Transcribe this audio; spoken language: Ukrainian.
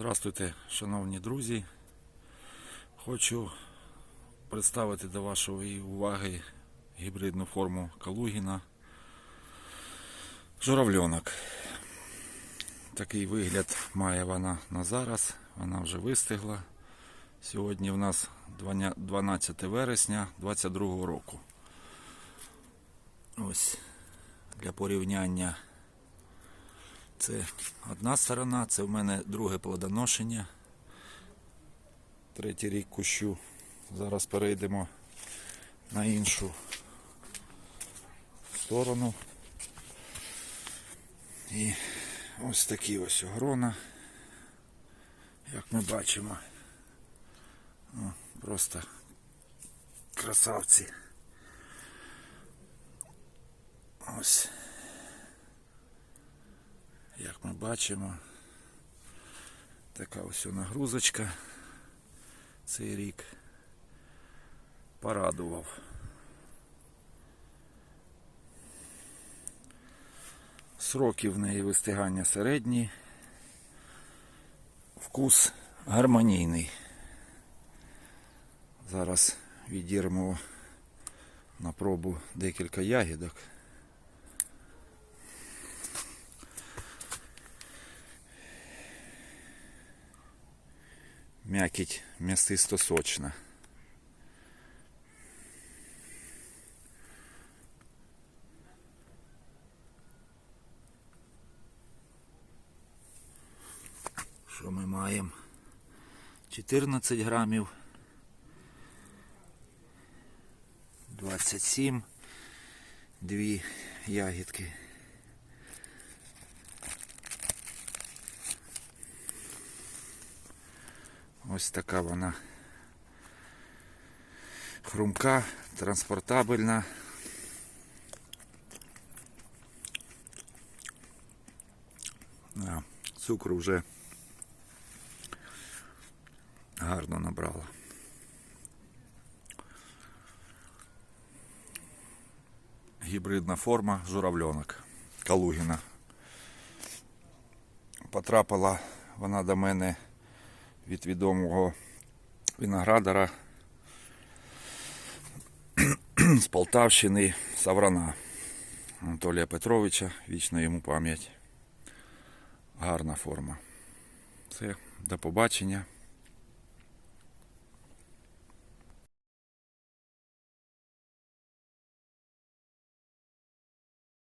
Здравствуйте, шановні друзі. Хочу представити до вашої уваги гібридну форму Калугіна. Журавльонок. Такий вигляд має вона на зараз. Вона вже вистигла. Сьогодні в нас 12 вересня 2022 року. Ось для порівняння. Це одна сторона, це в мене друге плодоношення. Третій рік кущу. Зараз перейдемо на іншу сторону. І ось такі ось грона, як ми бачимо. О, просто красавці. Ось. Ми бачимо, така ось нагрузочка цей рік порадував. Сроки в неї вистигання середні, вкус гармонійний. Зараз відірмо на пробу декілька ягідок. М'якіть м'ясисто сочна. Що ми маємо? 14 грамів. 27. Дві ягідки. Ось така вона хрумка, транспортабельна. А, цукру вже гарно набрала. Гібридна форма журавльонок Калугіна. Потрапила вона до мене від відомого виноградара з Полтавщини Саврана Анатолія Петровича. Вічна йому пам'ять. Гарна форма. Все, до побачення.